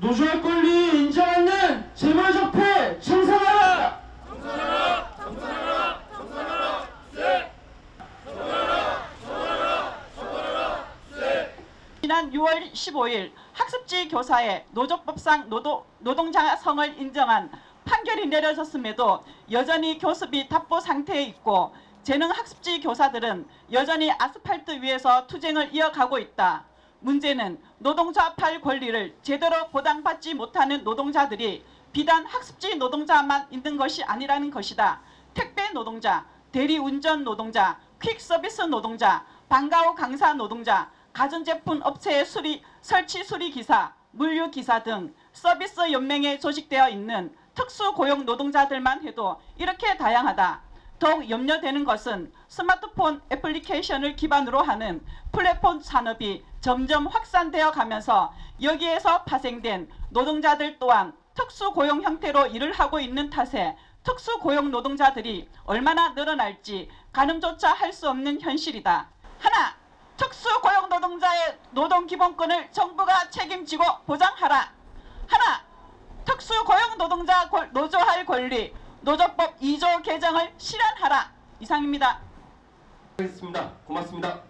노조의 권리 인정 않는 재벌적폐 청산하라! 지난 6월 15일 학습지 교사의 노조법상 노동, 노동자 성을 인정한 판결이 내려졌음에도 여전히 교습이 답보 상태에 있고 재능 학습지 교사들은 여전히 아스팔트 위에서 투쟁을 이어가고 있다. 문제는 노동조합할 권리를 제대로 보장받지 못하는 노동자들이 비단 학습지 노동자만 있는 것이 아니라는 것이다. 택배 노동자, 대리운전 노동자, 퀵서비스 노동자, 방과후 강사 노동자, 가전제품 업체의 수리, 설치 수리 기사, 물류 기사 등 서비스 연맹에 조직되어 있는 특수 고용 노동자들만 해도 이렇게 다양하다. 더욱 염려되는 것은 스마트폰 애플리케이션을 기반으로 하는 플랫폼 산업이 점점 확산되어 가면서 여기에서 파생된 노동자들 또한 특수 고용 형태로 일을 하고 있는 탓에 특수 고용 노동자들이 얼마나 늘어날지 가늠조차 할 수 없는 현실이다. 하나, 특수 고용 노동자의 노동 기본권을 정부가 책임지고 보장하라. 하나, 특수 고용 노동자 권- 노조할 권리 노조법 2조 개정을 실현하라. 이상입니다. 하겠습니다. 고맙습니다.